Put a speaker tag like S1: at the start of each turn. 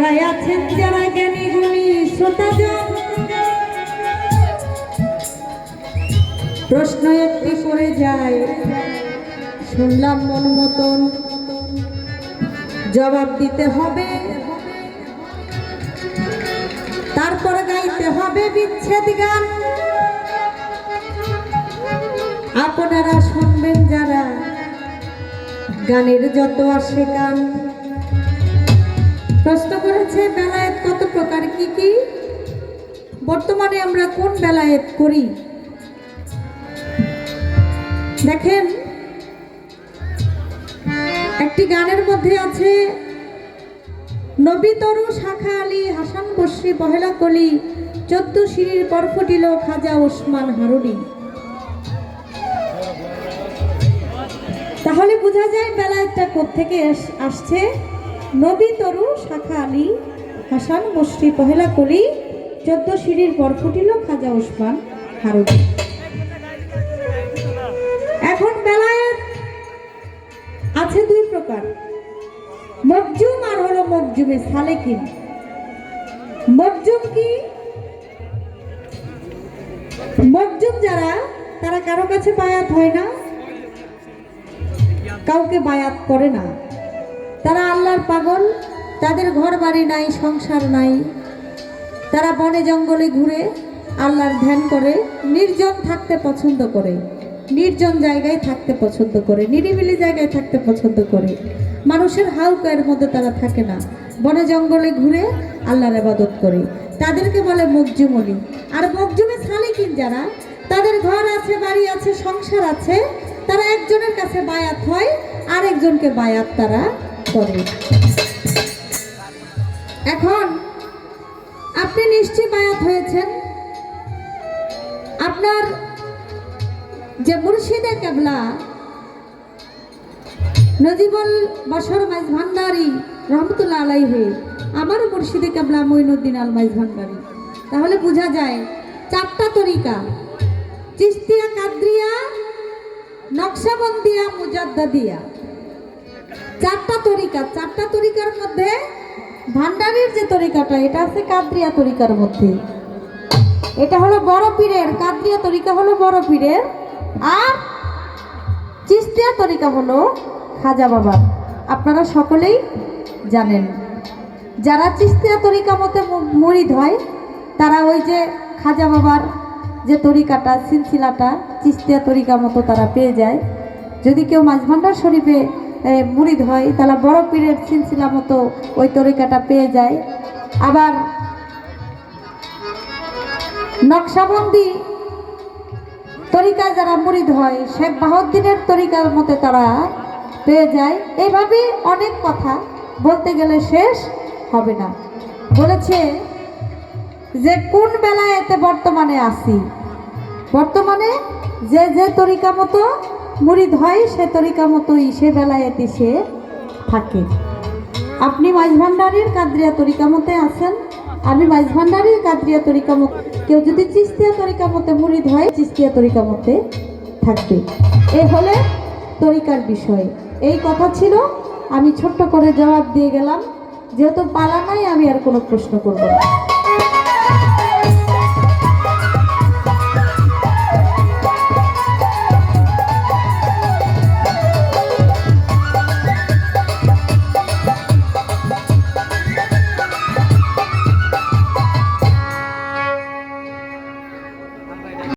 S1: বেলায় আছেন যারা জ্ঞানী গুণী শ্রোতাজন প্রশ্ন একটি করে যায়। শুনলাম মন মতন। জবাব দিতে হবে। তারপর গাইতে হবে বিচ্ছেদ গান। আপনারা শুনবেন যারা গানের যত আসে গান। প্রশ্ন করেছে, বেলায়েত কত প্রকার, কি কি? বর্তমানে আমরা কোন বেলায়েত করি? দেখেন, একটি গানের মধ্যে আছে, নবী তরু শাখা আলী হাসান বসরি পহেলা কলি, চোদ্দ সিঁড়ির পর ফুটিল খাজা ওসমান হারুনি। তাহলে বোঝা যায় বেলায়েতটা কোত্থেকে আস- আসছে? নবী তরু, শাখা আলী, হাসান বসরি পহেলা কলি, চোদ্দ সিঁড়ির পর ফুটিল খাজা ওসমান হারুনি। এখন বেলায়েত আছে দুই প্রকার। মকজুম আর হলো মকজুমে সালেকিন। মকজুম কি? মকজুম যারা, তারা কারও কাছে বায়াত হয় না, কাউকে বায়াত করে না। তারা আল্লাহর পাগল, তাদের ঘর বাড়ি নাই, সংসার নাই। তারা বনে জঙ্গলে ঘুরে আল্লাহর ধ্যান করে, নির্জন থাকতে পছন্দ করে, নির্জন জায়গায় থাকতে পছন্দ করে, নিরিবিলি জায়গায় থাকতে পছন্দ করে। মানুষের হাউকায়ের মধ্যে তারা থাকে না। বনে জঙ্গলে ঘুরে আল্লাহর আবাদত করে। তাদেরকে বলে মকজুমলি আর মকজুমে সালিকিন যারা, তাদের ঘর আছে, বাড়ি আছে, সংসার আছে, তারা একজনের কাছে বায়াত হয় আর একজনকে বায়াত তারা করে। এখন আপনি নিশ্চয়ই বায়াত হয়েছেন। আপনার যে মুর্শিদে কেবলা, নজিবুল বসর মাইজ ভান্ডারি রহমতুল্লাহ আলাইহে, আমারও মুর্শিদে কেবলা মঈনুদ্দিন আল মাইজ ভান্ডারি তাহলে বোঝা যায়, চারটা তরিকা। চিস্তিয়া কাদ্রিয়া, নকশাবন্দিয়া, মুজাদ্দাদিয়া। চারটা তরিকা, চারটা তরিকার মধ্যে ভান্ডারির যে তরিকাটা, এটা আছে কাদ্রিয়া তরিকার মধ্যে। এটা হলো বড় পীরের, কাদ্রিয়া তরিকা হলো বড় পীরের। আর চিস্তিয়া তরিকা হলো খাজা বাবার। আপনারা সকলেই জানেন। যারা চিস্তিয়া তরিকা মতে মরিদ হয়, তারা ওই যে খাজা বাবার যে তরিকাটা, সিলসিলাটা, চিস্তিয়া তরিকা মতো তারা পেয়ে যায়। যদি কেউ মাঝভান্ডার শরীফে এ, মুরিদ হয় তাহলে বড় পীরের সিলসিলা মতো ওই তরিকাটা পেয়ে যায়। আবার নকশাবন্দি তরিকায় যারা মুরিদ হয় শেখ বাহদ্দিনের তরিকার মতে তারা পেয়ে যায়। এইভাবে অনেক কথা বলতে গেলে শেষ হবে না। বলেছে যে কোন বেলায় এতে বর্তমানে আসি বর্তমানে যে যে তরিকা মতো মুরিদ হয়, সে তরিকা মতোই সে বেলায় এতে সে থাকে। আপনি মাঝভান্ডারির কাদ্রিয়া তরিকা মতে আছেন? আমি মাঝভান্ডারির কাদ্রিয়া তরিকা মতে কেউ যদি চিস্তিয়া তরিকা মতে মুরিদ হয়, চিস্তিয়া তরিকা মতে থাকবে। এ হলে তরিকার বিষয়। এই কথা ছিল, আমি ছোট্ট করে জবাব দিয়ে গেলাম। যেহেতু পালা নাই, আমি আর কোনো প্রশ্ন করব না।